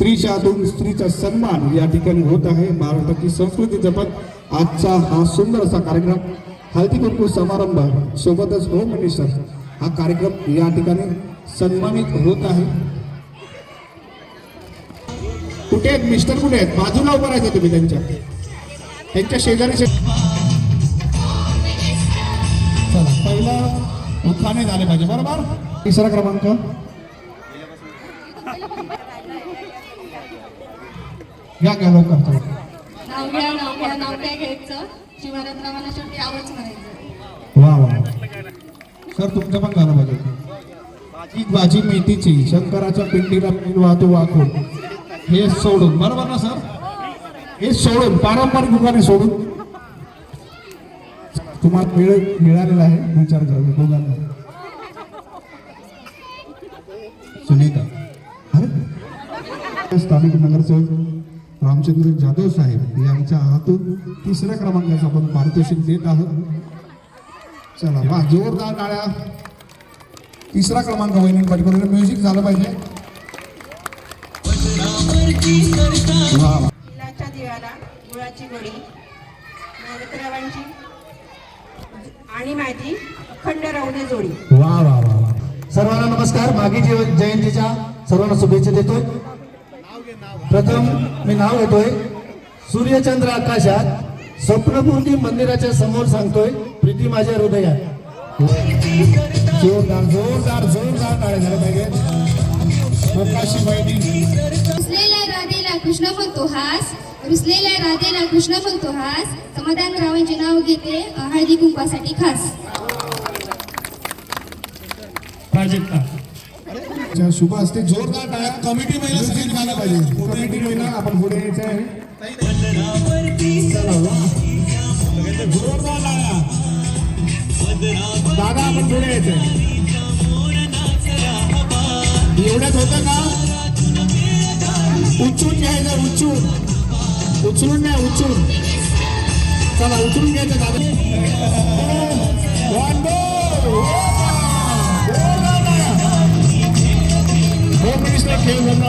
स्त्रीच्या दोन स्त्रीचा सन्मान या ठिकाणी होत आहे. महाराष्ट्राची संस्कृती जपत आजचा हा सुंदर असा कार्यक्रम. हळदी कुंकू समारंभ सोबतच होम मिनिस्टर हा कार्यक्रम या ठिकाणी सन्मानित होत आहे. कुठे आहेत? मिस्टर कुठे आहेत? बाजूला उभं राहायचं तुम्ही त्यांच्या. त्यांच्या शेजारी चला पहिला उखाणे झाले पाहिजे बरोबर? तिसरा क्रमांक. घ्या लवकर चला. नाव घ्या नाव घ्या नाव काय घ्यायचं शिवरात्रामाला शेवटी आवच म्हणायचं. वा वा सर तुमचं पण झालं पाहिजे भाजी भाजी मेथीची शंकराच्या पिंडीला मीठ वाहतो वाकून. हे सोडून. बरोबर ना सर? हे सोडून पारंपरिक दुकाने सोडून. तुम्हाला मिळ मिळालेला आहे विचार करा दोघांना. सुनीता. अरे स्थानिक नगरसेवक रामचंद्र जाधव साहेब यांच्या हातून तिसऱ्या क्रमांकाचं आपण पारितोषिक देत आहोत. चला वा जोरदार टाळ्या. तिसरा क्रमांक वहिनी पाटील म्युझिक झालं पाहिजे. वा गुळाची गोडी आणि माझी अखंड जोडी. वा वा वा सर्वांना नमस्कार. मागी जयंतीच्या सर्वांना शुभेच्छा देतोय. प्रथम मी नाव घेतोय सूर्यचंद्र आकाशात स्वप्नपूर्ती मंदिराच्या समोर सांगतोय प्रीती माझ्या हृदयात. जोरदार जोरदार जोरदार टाळ्या झाल्या पाहिजे. बहिणी रुसलेल्या राधेला कृष्ण म्हणतो हास. रुसलेल्या राधेला कृष्ण म्हणतो हास. समाधान रावांचे नाव घेते हळदी कुंकासाठी खास. प्राजक्ता. ज्या शुभ असते. जोरदार टाळ्या. कमिटी महिला सगळ्यांनी मला पाहिजे. कमिटी महिला आपण पुढे यायचं आहे जोरदार दादा आपण पुढे यायचं आहे एवढ्यात होतं का? उचलून घ्यायचं उचून उचलून घ्या उचलून. चला उचलून घ्यायचं दादा. সেই